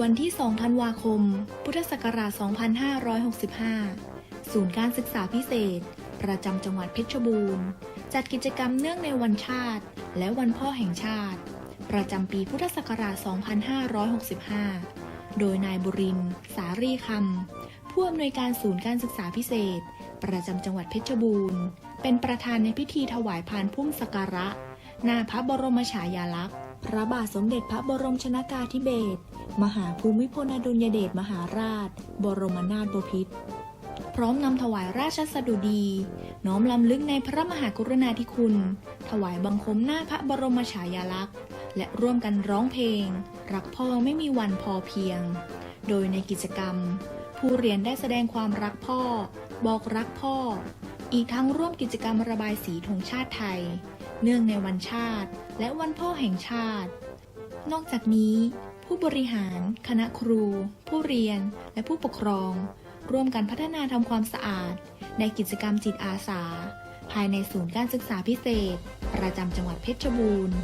วันที่ 2 ธันวาคม พุทธศักราช 2565 ศูนย์การศึกษาพิเศษ ประจำจังหวัดเพชรบูรณ์ จัดกิจกรรมเนื่องในวันชาติ และวันพ่อแห่งชาติ ประจำปีพุทธศักราช 2565 โดยนายบุริน สารีคำ ผู้อำนวยการศูนย์การศึกษาพิเศษ ประจำจังหวัดเพชรบูรณ์ เป็นประธานในพิธีถวายพานพุ่มสักการะ หน้าพระบรมฉายาลักษณ์ พระบาทสมเด็จพระบรมชนากาธิเบศร มหาภูมิพลอดุลยเดชมหาราช บรมนาถบพิตร พร้อมนำถวายราชสดุดี น้อมลำลึกในพระมหากรุณาธิคุณ ถวายบังคมหน้าพระบรมฉายาลักษณ์ และร่วมกันร้องเพลง รักพ่อไม่มีวันพอเพียง โดยในกิจกรรม ผู้เรียนได้แสดงความรักพ่อ บอกรักพ่อ อีกทั้งร่วมกิจกรรมระบายสีธงชาติไทย เนื่องในวันชาติ และวันพ่อแห่งชาติ นอกจากนี้ ผู้บริหาร คณะครู ผู้เรียน และผู้ปกครอง ร่วมกันพัฒนาทำความสะอาด ในกิจกรรมจิตอาสา ภายในศูนย์การศึกษาพิเศษ ประจำจังหวัดเพชรบูรณ์